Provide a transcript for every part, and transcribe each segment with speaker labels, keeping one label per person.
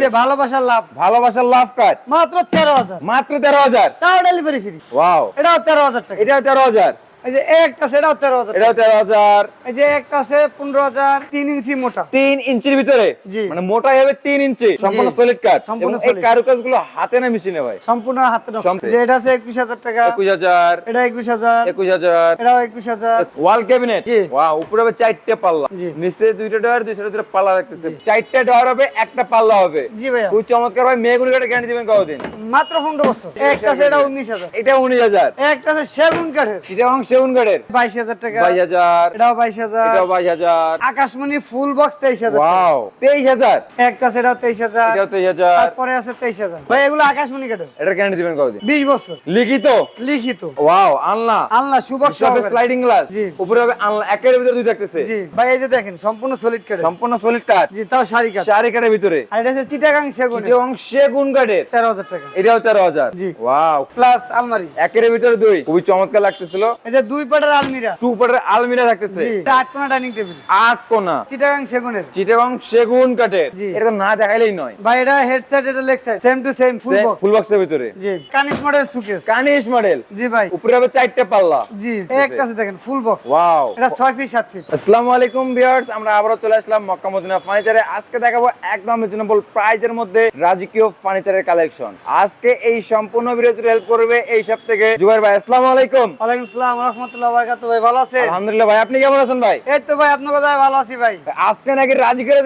Speaker 1: যে ভালোবাসার লাভ।
Speaker 2: ভালোবাসার লাভ কার্ড
Speaker 1: মাত্র তেরো হাজার।
Speaker 2: মাত্র তেরো হাজার?
Speaker 1: তাও ডেলিভারি ফ্রি
Speaker 2: ওয়াও
Speaker 1: এটাও তেরো হাজার টাকা।
Speaker 2: এটাও তেরো হাজার।
Speaker 1: যে একটা আছে এটাও তেরো হাজার
Speaker 2: এটাও তেরো হাজার।
Speaker 1: এই যে একটা আছে পনেরো হাজার তিন ইঞ্চি মোটা।
Speaker 2: তিন ইঞ্চির ভিতরে? মানে মোটা হবে তিন ইঞ্চি সম্পূর্ণ সলিড কাঠ
Speaker 1: সম্পূর্ণ
Speaker 2: এই কারুকাজগুলো হাতে না মেশিনে ভাই?
Speaker 1: সম্পূর্ণ হাতে নকশা। যে এটা আছে একুশ হাজার টাকা।
Speaker 2: একুশ হাজার।
Speaker 1: এটা একুশ হাজার।
Speaker 2: একুশ হাজার।
Speaker 1: এটাও একুশ হাজার।
Speaker 2: Wall cabinet?
Speaker 1: জি।
Speaker 2: উপরে হবে চারটে পাল্লা। নিচে দুইটা ডয়ার দুই সাইডে পাল্লা রাখতেছে চারটে ডয়ার হবে একটা পাল্লা হবে।
Speaker 1: জি
Speaker 2: খুব চমৎকার ভাই মেয়েগুলি কাঠে গ্যারান্টি দিবেন কতদিন?
Speaker 1: মাত্র পনেরো বছর। একটা আছে এটা উনিশ হাজার।
Speaker 2: এটা উনিশ হাজার।
Speaker 1: একটা আছে সেগুন কাঠের।
Speaker 2: সেগুন
Speaker 1: বাইশ হাজার টাকা।
Speaker 2: বাইশ হাজার।
Speaker 1: এটাও বাইশ হাজার।
Speaker 2: এটাও বাইশ হাজার।
Speaker 1: আকাশমণি ফুল বক্স তেইশ হাজার টাকা।
Speaker 2: ওয়াও তেইশ হাজার।
Speaker 1: একটা আছে এটাও তেইশ হাজার।
Speaker 2: এটাও তেইশ হাজার।
Speaker 1: তারপরে আছে তেইশ হাজার। ভাই এগুলো আকাশমণি কাঠের।
Speaker 2: এটা গ্যারান্টি দিবেন কতদিন
Speaker 1: বিশ বছর।
Speaker 2: লিখিত?
Speaker 1: লিখিত।
Speaker 2: ওয়াও আনলা
Speaker 1: আল্লাহ সুবক
Speaker 2: সবে স্লাইডিং গ্লাস উপরে হবে আনলা একের ভিতরে দুই থাকতেছে।
Speaker 1: জি। ভাই এই যে দেখেন সম্পূর্ণ সলিড কাঠের।
Speaker 2: সম্পূর্ণ সলিড কাঠ।
Speaker 1: জি তাও শাড়ি কাঠ।
Speaker 2: চারি কাঠের ভিতরে।
Speaker 1: আর এটা আছে চিটাগাং সেগুন।
Speaker 2: চিটাগাং সেগুন
Speaker 1: তেরো হাজার টাকা।
Speaker 2: এটাও তেরো হাজার।
Speaker 1: জি।
Speaker 2: ওয়াও
Speaker 1: প্লাস আলমারি।
Speaker 2: একের ভিতরে দুই। খুবই চমৎকার লাগতেছিল।
Speaker 1: এই যে দুই পাটের আলমিরা।
Speaker 2: টু পাটের আলমিরা থাকতেছে।
Speaker 1: আট কোনা ডাইনিং টেবিল।
Speaker 2: আট কোনা।
Speaker 1: চিটাগাং সেগুনের।
Speaker 2: চিটাগাং সেগুন কাঠের। এটা না দেখাইলেই নয়।
Speaker 1: ভাই এটা হেড সাইড এটা leg side same to same full box
Speaker 2: full বক্সের ভিতরে।
Speaker 1: জি। কানিশ মডেল সুকেস
Speaker 2: কানিশ মডেল
Speaker 1: জি ভাই।
Speaker 2: উপরে হবে চারটে পাল্লা।
Speaker 1: জি। একটা আছে। দেখেন ফুল বক্স
Speaker 2: ওয়াও
Speaker 1: এটা ছয় ফিট সাত ফিট
Speaker 2: আসসালামু আলাইকুম ভিউয়ার্স আমরা আবারও চলে আসলাম মক্কা মদিনা ফার্নিচারে আজকে দেখাবো একদম রিজনেবল প্রাইজের মধ্যে রাজকীয় ফার্নিচারের কালেকশন আজকে এই সম্পূর্ণ ভিডিওতে হেল্প করবে এই সব থেকে জুবাইর ভাই আসসালামু আলাইকুম।
Speaker 1: ওয়ালাইকুম আসসালাম রহমতুল্লাহ ভাই ভালো আছেন?
Speaker 2: আলহামদুলিল্লাহ ভাই আপনি কেমন আছেন ভাই?
Speaker 1: এই তো ভাই আপনার কথা ভালো আছি ভাই।
Speaker 2: আজকে নাকি রাজি করে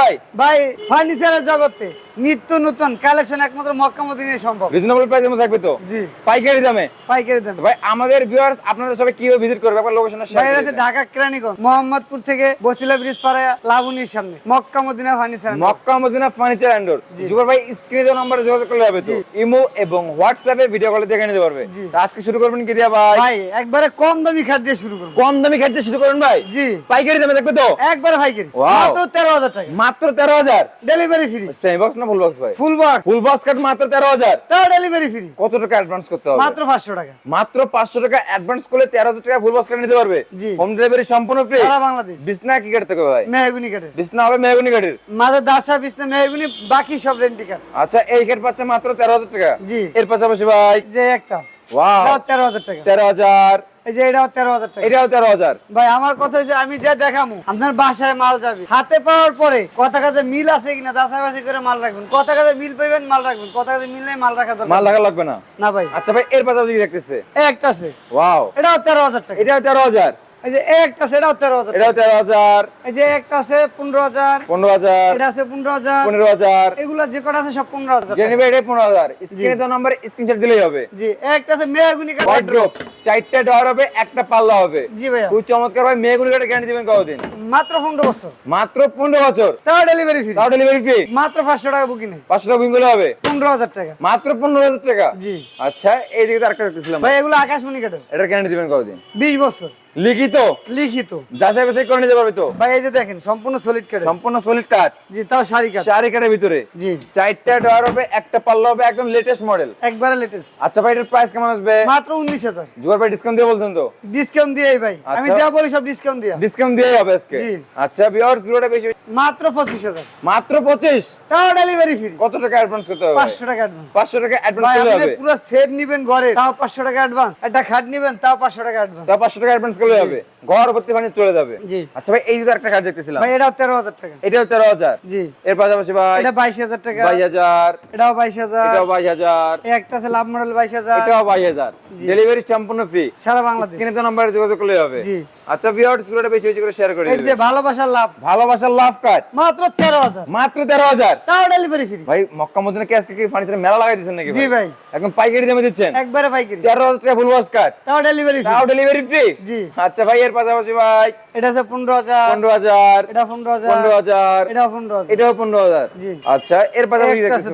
Speaker 2: ভাই?
Speaker 1: ভাই ফার্নিচারের জগতে। নিত্য নতুন কালেকশন একমাত্র মক্কা মদিনায় সম্ভব।
Speaker 2: রিজনেবল প্রাইসের মধ্যে থাকবে তো?
Speaker 1: জি।
Speaker 2: পাইকারি দামে?
Speaker 1: পাইকারি দাম।
Speaker 2: ভাই আমাদের ভিউয়ার্স আপনাদের সবাই কীভাবে ভিজিট করবে? আপনার লোকেশনটা
Speaker 1: ভাই
Speaker 2: শেয়ার
Speaker 1: আছে ঢাকা কেরানীগঞ্জ মোহাম্মদপুর থেকে বসিলা ব্রিজ পাড়া লাবণীর সামনে Makkah Madina furniture
Speaker 2: Makkah Madina furniture অ্যান্ডোর Zubair ভাই স্ক্রিনে দেওয়া নম্বরে যোগাযোগ করলে হবে তো? ইমো এবং হোয়াটসঅ্যাপে ভিডিও কলে দেখে নিতে পারবে। আজকে শুরু করবেন কি দিয়া ভাই?
Speaker 1: ভাই একবারে কম দামি খাট দিয়ে শুরু করব।
Speaker 2: কম দামি খাইতে শুরু করুন ভাই?
Speaker 1: জি।
Speaker 2: পাইকারি দামে দেখবে তো?
Speaker 1: একবারে পাইকারি। মাত্র তেরো হাজার টাকা।
Speaker 2: মাত্র তেরো হাজার?
Speaker 1: ডেলিভারি ফ্রি
Speaker 2: সেমি বক্স না ফুল বক্স ভাই?
Speaker 1: ফুল বক্স
Speaker 2: ফুল বক্স কাট মাত্র তেরো হাজার।
Speaker 1: তাও ডেলিভারি ফ্রি
Speaker 2: কত টাকা অ্যাডভান্স করতে হবে?
Speaker 1: মাত্র পাঁচশো টাকা।
Speaker 2: মাত্র পাঁচশো টাকা অ্যাডভান্স করলে তেরো হাজার টাকা ফুল বক্স কাট নিতে পারবে? হোম ডেলিভারি সম্পূর্ণ ফ্রি
Speaker 1: সারা বাংলাদেশ।
Speaker 2: বিছনা কি ভাই?
Speaker 1: মেহগুনি কাটে
Speaker 2: বিছনা হবে মেহগুনি কাঠের
Speaker 1: মাঝে দাসা বিছনা মেহগুনি বাকি সব রেন্টি
Speaker 2: আচ্ছা এই কাঠ পাচ্ছে মাত্র তেরো হাজার টাকা।
Speaker 1: জি।
Speaker 2: এর পাশাপাশি ভাই?
Speaker 1: যে একটা। তেরো হাজার টাকা।
Speaker 2: তেরো হাজার।
Speaker 1: এই যে এটাও তেরো হাজার টাকা।
Speaker 2: এটাও তেরো হাজার।
Speaker 1: ভাই আমার কথা হচ্ছে আমি যা দেখামু আপনার বাসায় মাল যাবে। হাতে পাওয়ার পরে কথা কাজে মিল আছে কিনা যাচাই বাছাই করে মাল রাখবেন। কথা কাজে মিল পাইবেন মাল রাখবেন। কথা কাজে মিল নেই মাল রাখা দরকার
Speaker 2: মাল লাগা লাগবে না?
Speaker 1: না ভাই।
Speaker 2: আচ্ছা ভাই এর পাশাপাশি দেখতেছে।
Speaker 1: একটা আছে।
Speaker 2: ওয়াও
Speaker 1: এটাও তেরো হাজার টাকা।
Speaker 2: এটাও তেরো হাজার।
Speaker 1: এই যে একটা আছে এটাও তেরো হাজার।
Speaker 2: এটাও তেরো হাজার।
Speaker 1: এই যে একটা আছে পনেরো হাজার।
Speaker 2: পনেরো হাজার।
Speaker 1: এটা আছে পনেরো হাজার।
Speaker 2: পনেরো হাজার।
Speaker 1: এগুলা যে কটা আছে সব পনেরো হাজার।
Speaker 2: জেনে
Speaker 1: টাকা।
Speaker 2: নেবে পনেরো হাজার। স্ক্রিনে তো নাম্বার স্ক্রিনশট দিলেই হবে।
Speaker 1: জি একটা আছে মেয়াগুনি কাঠ
Speaker 2: ওয়ার্ড্রোপ চারটা ডর হবে একটা পাল্লা হবে।
Speaker 1: জি ভাইয়া।
Speaker 2: খুব চমৎকার ভাই মেয়েগুলি কাটে গ্যারান্টি দিবেন কতদিন?
Speaker 1: মাত্র পনেরো বছর।
Speaker 2: মাত্র পনেরো বছর।
Speaker 1: তাও ডেলিভারি ফ্রি
Speaker 2: তাও ডেলিভারি ফি
Speaker 1: মাত্র পাঁচশো টাকা বুকিং
Speaker 2: পাঁচশো টাকা বিঙ্গুলো হবে?
Speaker 1: পনেরো হাজার টাকা।
Speaker 2: মাত্র পনেরো হাজার টাকা?
Speaker 1: জি।
Speaker 2: আচ্ছা এই দিকে তো আরেকটা দেখতেছিলাম।
Speaker 1: ভাই এগুলো আকাশমণি কাঠের।
Speaker 2: এটা গ্যারান্টি দিবেন কতদিন?
Speaker 1: বিশ বছর।
Speaker 2: লিখিত?
Speaker 1: লিখিত।
Speaker 2: যাচাই বাছাই করে নিতে পারবে তো?
Speaker 1: ভাই এই যে দেখেন সম্পূর্ণ সলিড কাঠ
Speaker 2: সম্পূর্ণ সলিড কাঠ
Speaker 1: জি তাও শাড়ি কাঠ
Speaker 2: চারি কাঠের ভিতরে?
Speaker 1: জি।
Speaker 2: চারটা ডর হবে একটা পাল্লা হবে একদম লেটেস্ট মডেল
Speaker 1: একবারে লেটেস্ট
Speaker 2: আচ্ছা ভাই এটার প্রাইস কেমন আসবে?
Speaker 1: মাত্র উনিশ হাজার।
Speaker 2: জুয়ার ভাই ডিসকাউন্ট দিয়ে বলছেন তো?
Speaker 1: ডিসকাউন্ট দিয়ে ভাই। আমি
Speaker 2: আচ্ছা।
Speaker 1: যা বলি সব ডিসকাউন্ট দিয়া।
Speaker 2: ডিসকাউন্ট দিয়ে হবে আজকে?
Speaker 1: জি।
Speaker 2: আচ্ছা ভিউয়ার্স ভিডিওটা বেশি
Speaker 1: মাত্র পঁচিশ হাজার।
Speaker 2: মাত্র পঁচিশ?
Speaker 1: তাও ডেলিভারি ফ্রি
Speaker 2: কত টাকা অ্যাডভান্স করতে হবে?
Speaker 1: পাঁচশো টাকা অ্যাডভান্স
Speaker 2: পাঁচশো টাকা অ্যাডভান্স
Speaker 1: ভাই
Speaker 2: করলে
Speaker 1: আপনি পুরো সেট নিবেন ঘরে তাও পাঁচশো টাকা অ্যাডভান্স একটা খাট নিবেন তাও পাঁচশো টাকা অ্যাডভান্স
Speaker 2: তা পাঁচশো টাকা অ্যাডভান্স করলে হবে ঘর ভর্তি চলে যাবে। আচ্ছা ভাই এই যে একটা কাজ দেখতেছিলাম।
Speaker 1: ভাই এটাও তেরো হাজার টাকা।
Speaker 2: এটাও তেরো হাজার।
Speaker 1: জি।
Speaker 2: এর পাশাপাশি ভাই
Speaker 1: এটা বাইশ হাজার টাকা।
Speaker 2: বাইশ হাজার।
Speaker 1: এটাও বাইশ হাজার।
Speaker 2: এটাও বাইশ হাজার।
Speaker 1: এই একটা আছে লাভ মডেল বাইশ হাজার।
Speaker 2: এটাও বাইশ হাজার। ডেলিভারি সম্পূর্ণ ফ্রি
Speaker 1: সারা বাংলাদেশ।
Speaker 2: স্ক্রিনে তো নাম্বারে যোগাযোগ করলে হবে।
Speaker 1: জি।
Speaker 2: আচ্ছা ভিউয়ার্স ভিডিওটা বেশি বেশি করে শেয়ার করে
Speaker 1: এই যে ভালোবাসার লাভ।
Speaker 2: ভালোবাসার লাভ কার্ড
Speaker 1: মাত্র তেরো হাজার।
Speaker 2: মাত্র তেরো হাজার।
Speaker 1: তাও ডেলিভারি ফ্রি
Speaker 2: ভাই মক্কা মদিনা কি আজকে কি ফার্নিচার মেলা লাগাই দিচ্ছেন নাকি
Speaker 1: জি ভাই?
Speaker 2: একদম পাইকারি দামে দিচ্ছেন।
Speaker 1: একবারে পাইকারি।
Speaker 2: তেরো হাজার টাকা ফুল ওয়াশ কার্ড
Speaker 1: তাও ডেলিভারি ফ্রি
Speaker 2: তাও ডেলিভারি ফ্রি
Speaker 1: জি।
Speaker 2: আচ্ছা ভাই এর পাশাপাশি ভাই।
Speaker 1: এটা আছে পনেরো হাজার।
Speaker 2: পনেরো হাজার।
Speaker 1: এটা পনেরো হাজার।
Speaker 2: পনেরো হাজার।
Speaker 1: এটাও পনেরো হাজার।
Speaker 2: এটাও পনেরো হাজার। আচ্ছা এর পাশাপাশি দেখতেছি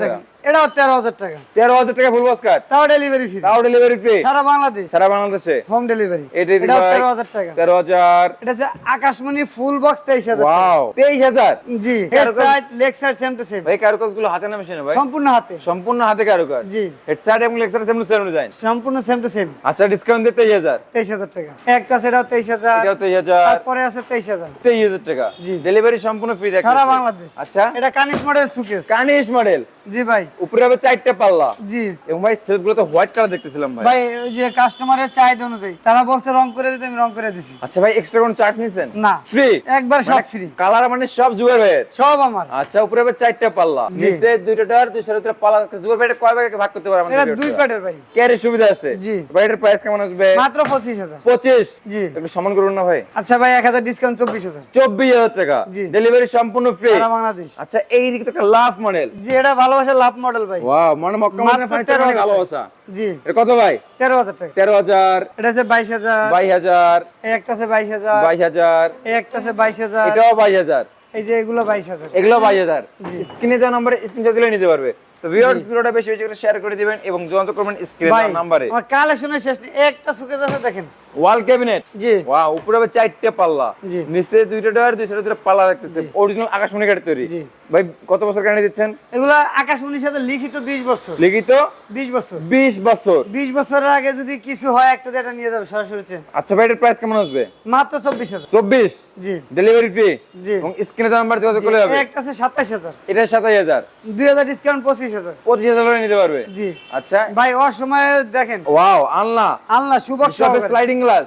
Speaker 1: এটাও তেরো হাজার টাকা।
Speaker 2: তেরো হাজার টাকা ফুল বক্স কাট
Speaker 1: তাও ডেলিভারি ফ্রি
Speaker 2: তাও ডেলিভারি ফ্রি
Speaker 1: সারা বাংলাদেশ।
Speaker 2: সারা বাংলাদেশে।
Speaker 1: হোম ডেলিভারি
Speaker 2: এটা দিদি
Speaker 1: এটাও
Speaker 2: ভাই।
Speaker 1: তেরো হাজার টাকা।
Speaker 2: তেরো হাজার।
Speaker 1: এটা হচ্ছে আকাশমণি ফুল বক্স তেইশ হাজার টাকা।
Speaker 2: ওয়াও তেইশ হাজার?
Speaker 1: জি
Speaker 2: কারও
Speaker 1: head leg same to same
Speaker 2: ভাই কারুকাজগুলো হাতে না মেশিনে ভাই?
Speaker 1: সম্পূর্ণ হাতে।
Speaker 2: সম্পূর্ণ হাতে কারুকাজ।
Speaker 1: জি।
Speaker 2: হেডসেট এবং লেক্সার সেম সেম ডিজাইন
Speaker 1: সম্পূর্ণ সেম টু সেম
Speaker 2: আচ্ছা ডিসকাউন্ট দিয়ে তেইশ হাজার।
Speaker 1: তেইশ হাজার টাকা। একটা সেটাও তেইশ হাজার।
Speaker 2: এটাও তেইশ হাজার।
Speaker 1: তারপরে আছে তেইশ হাজার।
Speaker 2: তেইশ হাজার টাকা।
Speaker 1: জি।
Speaker 2: ডেলিভারি সম্পূর্ণ ফ্রি দেখতে
Speaker 1: সারা বাংলাদেশ।
Speaker 2: আচ্ছা।
Speaker 1: এটা কানিশ মডেল সুকেস
Speaker 2: কানিশ মডেল
Speaker 1: জি ভাই।
Speaker 2: উপরে হবে চারটে পাল্লা।
Speaker 1: জি।
Speaker 2: এবং ভাই সেলফগুলো তো হোয়াইট কালার দেখতেছিলাম ভাই।
Speaker 1: ভাই ওই যে কাস্টমারের চাহিদা অনুযায়ী তারা বলছে রং করে দিতে আমি রং করে দিছি।
Speaker 2: আচ্ছা ভাই এক্সট্রা কোনো চার্জ নিছেন?
Speaker 1: না।
Speaker 2: ফ্রি
Speaker 1: একবার সব ফ্রি
Speaker 2: কালার মানে সব জুয়ার ভাইয়ের
Speaker 1: সব আমার।
Speaker 2: আচ্ছা উপরে হবে চারটে পাল্লা। নিচে দুইটা টার দুইশো ভিতরে পাল্লা। থাকছে জুয়ার ভাইয়ের কয় ভাগে ভাগ করতে পারে
Speaker 1: এটা দুই প্যাটের ভাই।
Speaker 2: ক্যারি সুবিধা আছে?
Speaker 1: জি।
Speaker 2: ভাই এটার প্রাইস কেমন আসবে?
Speaker 1: মাত্র পঁচিশ হাজার।
Speaker 2: পঁচিশ?
Speaker 1: জি।
Speaker 2: একটু সমান করুন না ভাই।
Speaker 1: আচ্ছা ভাই এক হাজার ডিসকাউন্ট চব্বিশ হাজার।
Speaker 2: চব্বিশ হাজার টাকা।
Speaker 1: জি।
Speaker 2: ডেলিভারি সম্পূর্ণ ফ্রি
Speaker 1: সারা বাংলাদেশ।
Speaker 2: আচ্ছা এই দিকে তো একটা লাভ মডেল
Speaker 1: জি এটা ভালোবাসার লাভ মডেল ভাই।
Speaker 2: ওয়াও মানে মক্কা
Speaker 1: মাত্র
Speaker 2: মদিনা ফার্নিচার
Speaker 1: 13,000
Speaker 2: মানে ভালোবাসা
Speaker 1: জি।
Speaker 2: এটা কত ভাই?
Speaker 1: তেরো হাজার টাকা।
Speaker 2: তেরো হাজার।
Speaker 1: এটা আছে বাইশ হাজার।
Speaker 2: বাইশ হাজার।
Speaker 1: এই একটা আছে বাইশ হাজার।
Speaker 2: বাইশ হাজার।
Speaker 1: এই একটা আছে বাইশ হাজার।
Speaker 2: এটাও বাইশ হাজার।
Speaker 1: এই যে এগুলো বাইশ হাজার।
Speaker 2: এগুলো বাইশ হাজার।
Speaker 1: জি।
Speaker 2: স্ক্রিনে দেওয়া নাম্বারে স্ক্রিনশট দিলে নিতে পারবে। তো ভিউয়ার্স ভিডিওটা বেশি বেশি করে শেয়ার করে দিবেন এবং যোগাযোগ করবেন স্ক্রিনে দেওয়া নাম্বারে।
Speaker 1: আমার কালেকশনের শেষ নেই। একটা সুকেস আছে দেখেন।
Speaker 2: ওয়াল ক্যাবিনেট?
Speaker 1: জি।
Speaker 2: ওয়াও উপরে চারটে পাল্লা। নিচে দুইটা ডয়ার দুইটা দুইটা পাল্লা রাখতেছে। অরিজিনাল আকাশমণি তৈরি।
Speaker 1: জি।
Speaker 2: ভাই কত বছর গ্যারান্টি দিচ্ছেন?
Speaker 1: এগুলো আকাশমণির সাথে লিখিত বিশ বছর।
Speaker 2: লিখিত?
Speaker 1: বিশ বছর।
Speaker 2: বিশ বছর।
Speaker 1: বিশ বছরের আগে যদি কিছু হয় একটা এটা নিয়ে যাবে সরাসরি
Speaker 2: আচ্ছা ভাই এটার প্রাইস কেমন আসবে?
Speaker 1: মাত্র চব্বিশ হাজার।
Speaker 2: চব্বিশ?
Speaker 1: জি।
Speaker 2: ডেলিভারি ফ্রি
Speaker 1: জি।
Speaker 2: এবং স্ক্রিনে দেওয়া নাম্বার যোগাযোগ করলে হবে?
Speaker 1: একটা আছে সাতাশ হাজার।
Speaker 2: এটা সাতাশ হাজার।
Speaker 1: দুই হাজার ডিসকাউন্ট পঁচিশ হাজার।
Speaker 2: পঁচিশ হাজার করে নিতে পারবে?
Speaker 1: জি।
Speaker 2: আচ্ছা।
Speaker 1: ভাই অসময়ে দেখেন।
Speaker 2: ওয়াও আনলা
Speaker 1: আল্লাহ সুবক
Speaker 2: স্লাইডিং গ্লাস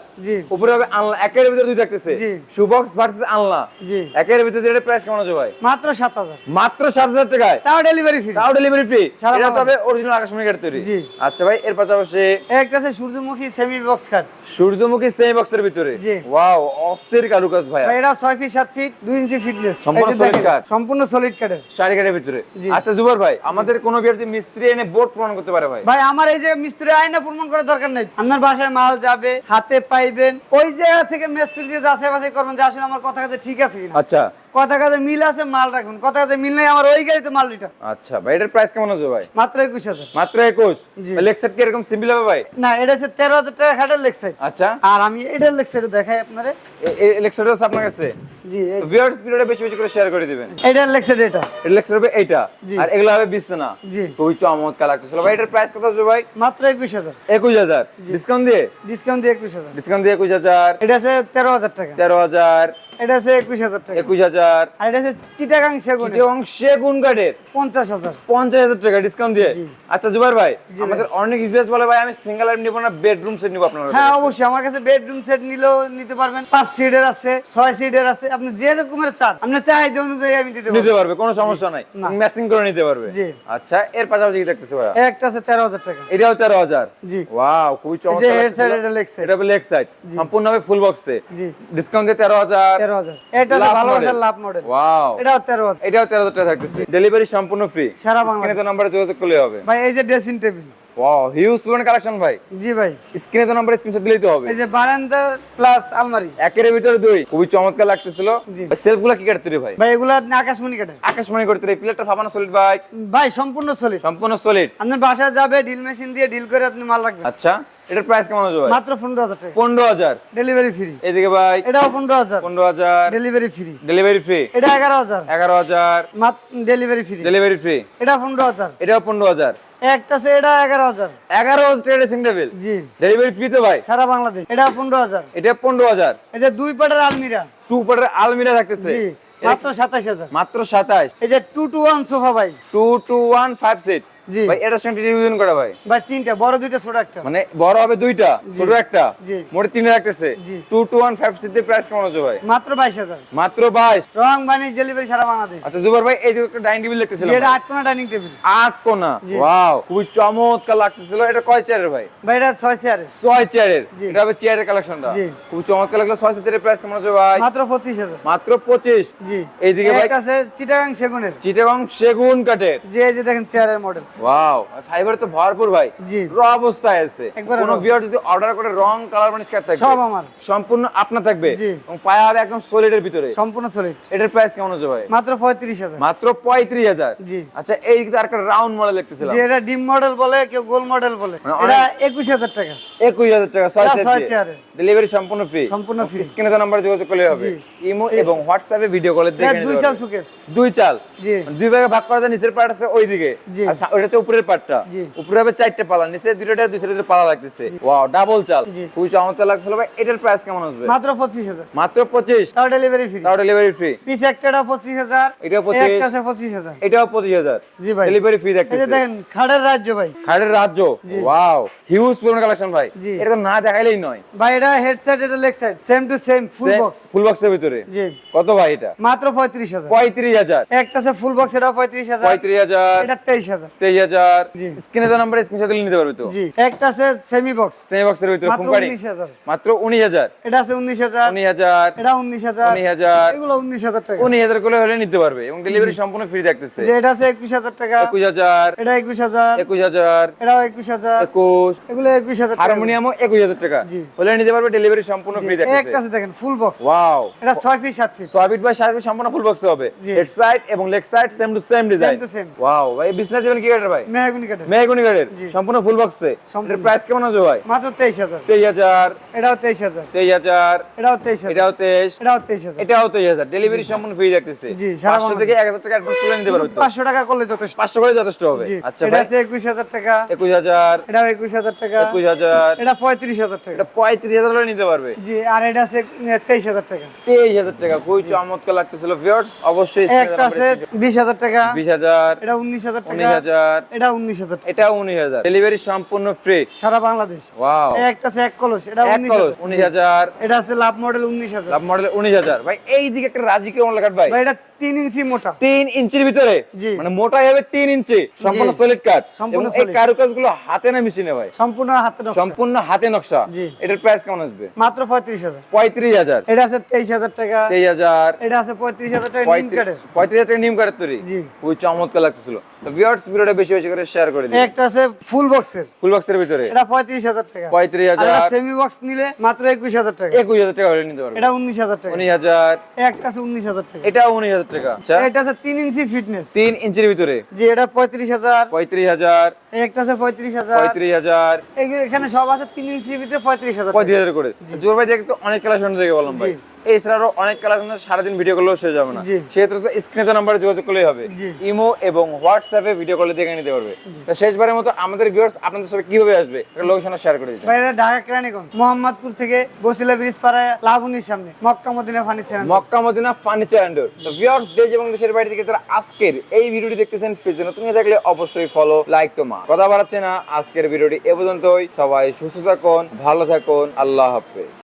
Speaker 2: উপরে হবে আনলা একের ভিতরে দুই থাকতেছে। সুবক্স ভার্সেস আনলা
Speaker 1: জি।
Speaker 2: একের ভিতরে প্রাইস কেমন আছে ভাই?
Speaker 1: মাত্র সাত হাজার।
Speaker 2: মাত্র সাত হাজার টাকায়?
Speaker 1: তাও ডেলিভারি ফ্রি
Speaker 2: তাও ডেলিভারি ফ্রি এটা তবে অরিজিনাল আকাশমণি কাঠ তৈরি।
Speaker 1: জি।
Speaker 2: আচ্ছা ভাই এর পাশাপাশি
Speaker 1: একটা আছে সূর্যমুখী সেমি বক্স কাট
Speaker 2: সূর্যমুখী সেমি বক্সের ভিতরে?
Speaker 1: জি।
Speaker 2: ওয়াও অস্থির কারুকাজ ভাই।
Speaker 1: এটা ছয় ফিট সাত ফিট দুই ইঞ্চি ফিটনেস
Speaker 2: সম্পূর্ণ কাঠ।
Speaker 1: সম্পূর্ণ সলিড কাঠের
Speaker 2: কাঠের ভিতরে। আচ্ছা জুবার ভাই আমাদের কোনো বিয়ার যদি মিস্ত্রি এনে বোর্ড প্রমাণ করতে পারে ভাই?
Speaker 1: ভাই আমার এই যে মিস্ত্রি আইনা প্রমাণ করার দরকার নেই। আপনার বাসায় মাল যাবে হাতে পাইবেন। ওই জায়গা থেকে মেস্ত্রি দিয়ে যাচাই বাছাই করবেন যে আসলে আমার কথা ঠিক আছে কিনা।
Speaker 2: আচ্ছা।
Speaker 1: কথা কাজে মিল আছে মাল রাখবেন। কথা কাজে মিল নেই আমার ওই গাড়িতে মাল রিটার্ন
Speaker 2: আচ্ছা ভাই এটার প্রাইস কেমন আছে ভাই?
Speaker 1: মাত্র একুশ হাজার।
Speaker 2: মাত্র একুশ?
Speaker 1: জি।
Speaker 2: লেগ কি এরকম সিম্পল হবে ভাই?
Speaker 1: না এটা হচ্ছে তেরো হাজার টাকা খাটের
Speaker 2: আচ্ছা।
Speaker 1: আর আমি এটার দেখাই আপনারে।
Speaker 2: সেট আছে আপনার কাছে?
Speaker 1: জি
Speaker 2: ভিউয়ার্স ভিডিওটা বেশি বেশি করে শেয়ার করে দিবেন।
Speaker 1: এটার এটা।
Speaker 2: সেট হবে এইটা।
Speaker 1: জি।
Speaker 2: আর এগুলো হবে বিছানা।
Speaker 1: জি।
Speaker 2: খুবই চমৎকার লাগতেছিল ভাই এটার প্রাইস কত আছে ভাই?
Speaker 1: মাত্র একুশ হাজার।
Speaker 2: একুশ হাজার। ডিসকাউন্ট দিয়ে?
Speaker 1: ডিসকাউন্ট দিয়ে একুশ হাজার।
Speaker 2: ডিসকাউন্ট দিয়ে একুশ হাজার।
Speaker 1: এটা আছে তেরো হাজার টাকা।
Speaker 2: তেরো হাজার।
Speaker 1: এটা আছে একুশ হাজার টাকা।
Speaker 2: একুশ হাজার।
Speaker 1: আর এটা আছে চিটাগাং সেগুন।
Speaker 2: এবং সেগুন কাঠের।
Speaker 1: পঞ্চাশ হাজার।
Speaker 2: পঞ্চাশ হাজার টাকা ডিসকাউন্ট দিয়ে? আচ্ছা জুবাইর ভাই আমাদের অনেক ইউএস বলে ভাই আমি সিঙ্গেল লাইফ নিব না বেডরুম সেট নিব আপনার
Speaker 1: হ্যাঁ অবশ্যই আমার কাছে বেডরুম সেট নিলেও নিতে পারবেন। পাঁচ সিটের আছে ছয় সিটের আছে আপনি যে রকমের চান আপনার চাহিদা অনুযায়ী আমি দিতে
Speaker 2: নিতে
Speaker 1: পারবে।
Speaker 2: কোনো সমস্যা নাই। ম্যাচিং করে নিতে পারবে। আচ্ছা এর পাশাপাশি কি দেখতেছে ভাই
Speaker 1: একটা আছে তেরো হাজার টাকা।
Speaker 2: এটাও তেরো হাজার?
Speaker 1: জি।
Speaker 2: ওয়াও খুবই চমৎকার।
Speaker 1: এটা লেগ সাইড
Speaker 2: এটা লেগ সাইড সম্পূর্ণ হবে ফুল বক্সে ডিসকাউন্ট দিয়ে তেরো হাজার।
Speaker 1: তেরো হাজার। এটা ভালোবাসার লাভ মডেল
Speaker 2: ওয়াও
Speaker 1: এটাও তেরো হাজার।
Speaker 2: এটাও তেরো হাজার টাকা থাকতেছে। ডেলিভারি সম্পূর্ণ ফ্রি
Speaker 1: সারা।
Speaker 2: স্ক্রিনে তো নাম্বারে যোগাযোগ করলে হবে।
Speaker 1: ভাই এই যে ড্রেসিং টেবিল
Speaker 2: ওয়াও হিউজ পুরনো কালেকশন ভাই।
Speaker 1: জি ভাই।
Speaker 2: স্ক্রিনে তো নাম্বারে স্ক্রিনশট দিলেই তো হবে।
Speaker 1: এই যে বারান্দা প্লাস আলমারি।
Speaker 2: একের ভিতরে দুই খুবই চমৎকার লাগতেছিল।
Speaker 1: জি।
Speaker 2: সেলফ কি কাটতে রে ভাই?
Speaker 1: ভাই এগুলো আকাশমণি কাটে।
Speaker 2: আকাশমণি করতে রে প্লেটটা ফাপানো সলিড ভাই।
Speaker 1: ভাই সম্পূর্ণ সলিড
Speaker 2: সম্পূর্ণ সলিড
Speaker 1: আপনার বাসায় যাবে ডিল মেশিন দিয়ে ডিল করে আপনি মাল রাখবেন।
Speaker 2: আচ্ছা এটার প্রাইস কেমন আছে ভাই?
Speaker 1: মাত্র পনেরো হাজার টাকা।
Speaker 2: পনেরো হাজার।
Speaker 1: ডেলিভারি ফ্রি
Speaker 2: এদিকে ভাই।
Speaker 1: এটাও পনেরো হাজার।
Speaker 2: পনেরো হাজার।
Speaker 1: ডেলিভারি ফ্রি
Speaker 2: ডেলিভারি ফ্রি
Speaker 1: এটা এগারো হাজার।
Speaker 2: এগারো হাজার।
Speaker 1: ডেলিভারি ফ্রি
Speaker 2: ডেলিভারি ফ্রি
Speaker 1: এটা পনেরো হাজার।
Speaker 2: এটাও পনেরো হাজার।
Speaker 1: একটা আছে এটা এগারো হাজার।
Speaker 2: এগারো হাজার ড্রেসিং টেবিল
Speaker 1: জি।
Speaker 2: ডেলিভারি ফ্রি তো ভাই?
Speaker 1: সারা বাংলাদেশ। এটা পনেরো হাজার।
Speaker 2: এটা পনেরো হাজার।
Speaker 1: এই যে দুই পাটের আলমিরা।
Speaker 2: টু পাটের আলমিরা থাকতেছে।
Speaker 1: জি মাত্র সাতাশ হাজার।
Speaker 2: মাত্র সাতাশ
Speaker 1: এই যে টু টু ওয়ান সোফা ভাই।
Speaker 2: Two two one five seat
Speaker 1: জি।
Speaker 2: ভাই এটার সঙ্গে টেলিভিশন করা ভাই।
Speaker 1: ভাই তিনটা বড় দুইটা ছোট একটা।
Speaker 2: মানে বড় হবে দুইটা ছোট একটা।
Speaker 1: জি।
Speaker 2: তিনটা রাখতেছে।
Speaker 1: জি।
Speaker 2: Two two one five seat price কেমন আছে ভাই?
Speaker 1: মাত্র বাইশ হাজার।
Speaker 2: মাত্র বাইশ।
Speaker 1: রং বানিশ ডেলিভারি সারা বাংলাদেশ।
Speaker 2: আচ্ছা জুবার ভাই এই যে একটা ডাইনিং টেবিল দেখতেছিলাম
Speaker 1: এটা আট কোনা ডাইনিং টেবিল
Speaker 2: আট কোনা। ওয়াও খুবই চমৎকার লাগতেছিল। এটা কয় চেয়ারের ভাই?
Speaker 1: ভাই এটা ছয় চেয়ারে
Speaker 2: ছয় চেয়ারের এটা হবে চেয়ারের কালেকশনটা
Speaker 1: জি।
Speaker 2: খুব চমৎকার লাগল। ছয় চেয়ারের প্রাইস কেমন আছে ভাই?
Speaker 1: মাত্র জি।
Speaker 2: এইদিকে ভাই
Speaker 1: আছে চিটাগাং সেগুনের
Speaker 2: চিটাগং সেগুন কাঠের।
Speaker 1: যে এই যে দেখেন চেয়ারের মডেল
Speaker 2: ওয়াও ফাইবার তো ভরপুর ভাই।
Speaker 1: জি।
Speaker 2: র অবস্থায় আছে।
Speaker 1: একবারে
Speaker 2: কোনো ভিউয়ার যদি অর্ডার করে রং কালার মানে থাকবে
Speaker 1: সব আমার।
Speaker 2: সম্পূর্ণ আপনা থাকবে। এবং পায়া হবে একদম সলিডের ভিতরে।
Speaker 1: সম্পূর্ণ সলিড
Speaker 2: এটার প্রাইস কেমন আছে ভাই?
Speaker 1: মাত্র পঁয়ত্রিশ হাজার।
Speaker 2: মাত্র পঁয়ত্রিশ হাজার।
Speaker 1: জি।
Speaker 2: আচ্ছা এই কিন্তু আরেকটা রাউন্ড মডেল দেখতেছিলাম।
Speaker 1: যে এটা ডিম মডেল বলে কেউ গোল মডেল বলে।
Speaker 2: মানে
Speaker 1: এটা
Speaker 2: অনেক-
Speaker 1: একুশ হাজার টাকা।
Speaker 2: একুশ হাজার টাকা।
Speaker 1: চেয়ারে।
Speaker 2: ডেলিভারি সম্পূর্ণ ফ্রি
Speaker 1: সম্পূর্ণ free।
Speaker 2: স্ক্রিনে তো নাম্বার যোগাযোগ করলে হবে। ইমো এবং হোয়াটসঅ্যাপে ভিডিও কলে দেখে
Speaker 1: দুই চাল। সুকেস
Speaker 2: দুই চাল।
Speaker 1: জি।
Speaker 2: দুই ভাগে ভাগ করা যায় নিচের পার্ট আছে ওইদিকে। আর ওটা হচ্ছে উপরের পার্টটা
Speaker 1: জি।
Speaker 2: উপরে হবে চারটে পালা নিচে দুটোটা দুই সাইডে পালা লাগতেছে। ওয়াও ডাবল চাল।
Speaker 1: জি।
Speaker 2: খুবই চমৎকার লাগছিল ভাই এটার প্রাইস কেমন আসবে?
Speaker 1: মাত্র পঁচিশ হাজার।
Speaker 2: মাত্র পঁচিশ।
Speaker 1: তাও ডেলিভারি ফ্রি
Speaker 2: তাও ডেলিভারি ফ্রি
Speaker 1: পিস একটা পঁচিশ হাজার
Speaker 2: এটাও 25
Speaker 1: একটা আছে পঁচিশ হাজার।
Speaker 2: এটাও পঁচিশ হাজার।
Speaker 1: জি ভাই।
Speaker 2: ডেলিভারি ফ্রি দেখতেছে।
Speaker 1: দেখেন খাড়ের রাজ্য ভাই।
Speaker 2: খাড়ের রাজ্য। ওয়াও হিউজ পুরনো কালেকশন ভাই। এটা তো না দেখাইলেই নয়।
Speaker 1: ভাই এটা হেড সাইড এটা leg side same to same full box
Speaker 2: full বক্সের ভিতরে?
Speaker 1: জি।
Speaker 2: কত ভাই এটা?
Speaker 1: মাত্র পঁয়ত্রিশ হাজার।
Speaker 2: পঁয়ত্রিশ হাজার।
Speaker 1: একটা আছে ফুল বক্স এটা পঁয়ত্রিশ হাজার।
Speaker 2: পঁয়ত্রিশ হাজার।
Speaker 1: এটা তেইশ হাজার।
Speaker 2: তেইশ হাজার।
Speaker 1: জি।
Speaker 2: স্ক্রিনে তো নাম্বার স্ক্রিনশট নিতে পারবে তো?
Speaker 1: জি। একটা আছে সেমি বক্স
Speaker 2: সেমি বক্সের ভিতরে
Speaker 1: মাত্র
Speaker 2: ফোন কার্ডিং মাত্র উনিশ হাজার।
Speaker 1: এটা আছে উনিশ হাজার।
Speaker 2: উনিশ হাজার।
Speaker 1: এটা উনিশ হাজার।
Speaker 2: উনিশ হাজার।
Speaker 1: এগুলো উনিশ হাজার টাকা।
Speaker 2: উনিশ হাজার করে হলে নিতে পারবে এবং ডেলিভারি সম্পূর্ণ ফ্রি থাকতেছে।
Speaker 1: যে এটা আছে একুশ হাজার টাকা।
Speaker 2: একুশ হাজার।
Speaker 1: এটা একুশ হাজার।
Speaker 2: একুশ হাজার।
Speaker 1: এটাও একুশ হাজার।
Speaker 2: একুশ।
Speaker 1: এগুলো একুশ হাজার টাকা।
Speaker 2: হারমোনিয়ামও একুশ হাজার টাকা।
Speaker 1: জি।
Speaker 2: হলে নিতে পারবে ডেলিভারি সম্পূর্ণ ফ্রি
Speaker 1: এই একটা আছে দেখেন ফুল বক্স
Speaker 2: ওয়াও
Speaker 1: এটা ছয় ফিট সাত ফিট
Speaker 2: ছয় ফিট বাই সাত ফিট সম্পূর্ণ ফুল বক্স হবে। হেড সাইড এবং leg side same to same design
Speaker 1: to same।
Speaker 2: Wow ভাই বিজনেস দিবেন কি কাটার ভাই?
Speaker 1: মেহাগুনি কাঠের।
Speaker 2: মেহগুনি
Speaker 1: জি।
Speaker 2: সম্পূর্ণ ফুল বক্সে। এটার প্রাইস কেমন আছে ভাই?
Speaker 1: মাত্র তেইশ হাজার।
Speaker 2: তেইশ হাজার।
Speaker 1: এটাও তেইশ হাজার।
Speaker 2: তেইশ হাজার।
Speaker 1: এটাও তেইশ হাজার।
Speaker 2: এটাও তেইশ।
Speaker 1: এটাও তেইশ হাজার।
Speaker 2: এটাও তেইশ হাজার। ডেলিভারি সম্পূর্ণ ফ্রি দেখতেছে
Speaker 1: জি, সারা
Speaker 2: পাঁচশো থেকে এক হাজার টাকা অ্যাডভান্স করে নিতে পারবে তো?
Speaker 1: পাঁচশো টাকা করলে যথেষ্ট।
Speaker 2: পাঁচশো করে যথেষ্ট হবে। আচ্ছা
Speaker 1: এটা আছে একুশ হাজার টাকা।
Speaker 2: একুশ হাজার।
Speaker 1: এটাও একুশ হাজার টাকা।
Speaker 2: একুশ হাজার।
Speaker 1: এটা পঁয়ত্রিশ হাজার টাকা।
Speaker 2: এটা পঁয়ত্রিশ হাজার নিতে পারবে।
Speaker 1: জি আর এটা আছে তেইশ হাজার টাকা।
Speaker 2: তেইশ হাজার টাকা। খুবই চমৎকার লাগতেছিল ভিউয়ার্স অবশ্যই
Speaker 1: একটা আছে বিশ হাজার টাকা।
Speaker 2: বিশ হাজার
Speaker 1: এটা উনিশ হাজার
Speaker 2: উনিশ হাজার।
Speaker 1: এটা উনিশ হাজার টাকা।
Speaker 2: এটাও উনিশ হাজার। ডেলিভারি সম্পূর্ণ ফ্রি
Speaker 1: সারা বাংলাদেশ।
Speaker 2: ওয়াও
Speaker 1: একটা আছে এক কলস। এটা উনিশ
Speaker 2: উনিশ হাজার।
Speaker 1: এটা আছে লাভ মডেল উনিশ হাজার।
Speaker 2: লাভ মডেল উনিশ হাজার। ভাই এই দিকে একটা রাজি কেমন ভাই?
Speaker 1: এটা তিন ইঞ্চি মোটা।
Speaker 2: তিন ইঞ্চির ভিতরে? মানে মোটাই হবে তিন ইঞ্চি। সম্পূর্ণ সলিড কাট এবং এই কারুকাজগুলো হাতে না মেশিনে ভাই?
Speaker 1: সম্পূর্ণ হাতে নকশা।
Speaker 2: সম্পূর্ণ হাতে নকশা। এটার প্রাইস কেমন আসবে?
Speaker 1: মাত্র পঁয়ত্রিশ হাজার।
Speaker 2: পঁয়ত্রিশ হাজার।
Speaker 1: এটা আছে তেইশ হাজার টাকা।
Speaker 2: তেইশ হাজার।
Speaker 1: এটা আছে পঁয়ত্রিশ হাজার টাকা
Speaker 2: পঁয়ত্রিশ হাজার টাকা নিম কাঠের তৈরি?
Speaker 1: জি।
Speaker 2: খুবই চমৎকার লাগতেছিল। তো ভিউয়ার্স ভিডিওটা বেশি বেশি করে শেয়ার করে দিন।
Speaker 1: একটা আছে ফুল বক্সের
Speaker 2: ফুল বক্সের ভিতরে?
Speaker 1: এটা পঁয়ত্রিশ হাজার টাকা।
Speaker 2: পঁয়ত্রিশ হাজার।
Speaker 1: সেমি বক্স নিলে মাত্র একুশ হাজার টাকা।
Speaker 2: একুশ হাজার টাকা হলে নিতে পারবে
Speaker 1: এটা উনিশ হাজার টাকা।
Speaker 2: উনিশ হাজার।
Speaker 1: একটা আছে উনিশ হাজার টাকা।
Speaker 2: এটাও উনিশ হাজার টাকা। আচ্ছা।
Speaker 1: এটা আছে তিন ইঞ্চি ফিটনেস
Speaker 2: তিন ইঞ্চির ভিতরে?
Speaker 1: জি এটা পঁয়ত্রিশ হাজার।
Speaker 2: পঁয়ত্রিশ হাজার।
Speaker 1: একটা আছে পঁয়ত্রিশ হাজার।
Speaker 2: পঁয়ত্রিশ হাজার।
Speaker 1: এই- এখানে সব আছে তিন ইঞ্চির ভিতরে পঁয়ত্রিশ হাজার টাকা।
Speaker 2: পঁয়ত্রিশ হাজার করে। জোর ভাই দেখতে অনেক কালেকশন দেখে বললাম ভাই। এছাড়াও অনেক কালেকশন সারাদিন ভিডিও করলেও শেষ যাবে না। সেক্ষেত্রে তো স্ক্রিনে তো নাম্বারে যোগাযোগ করলেই হবে। ইমো এবং হোয়াটসঅ্যাপে ভিডিও কলে দেখে নিতে পারবে। তো শেষবারের মতো আমাদের ভিউয়ার্স আপনাদের সবাই কীভাবে আসবে? একটা লোকেশন শেয়ার করে দিতে।
Speaker 1: ভাই এটা ঢাকা কেরানীগঞ্জ মোহাম্মদপুর থেকে বসিলা ব্রিজ পাড়ায় লাবুনির সামনে Makka Madina furniture
Speaker 2: Makka Madina furniture and তো ভিউয়ার্স দেশ এবং দেশের বাইরে থেকে যারা আজকের এই ভিডিওটি দেখতেছেন পেজে নতুন হয়ে থাকলে অবশ্যই ফলো লাইক তো মা। কথা বাড়াচ্ছে না আজকের ভিডিওটি এ পর্যন্তই। সবাই সুস্থ থাকুন ভালো থাকুন আল্লাহ হাফেজ।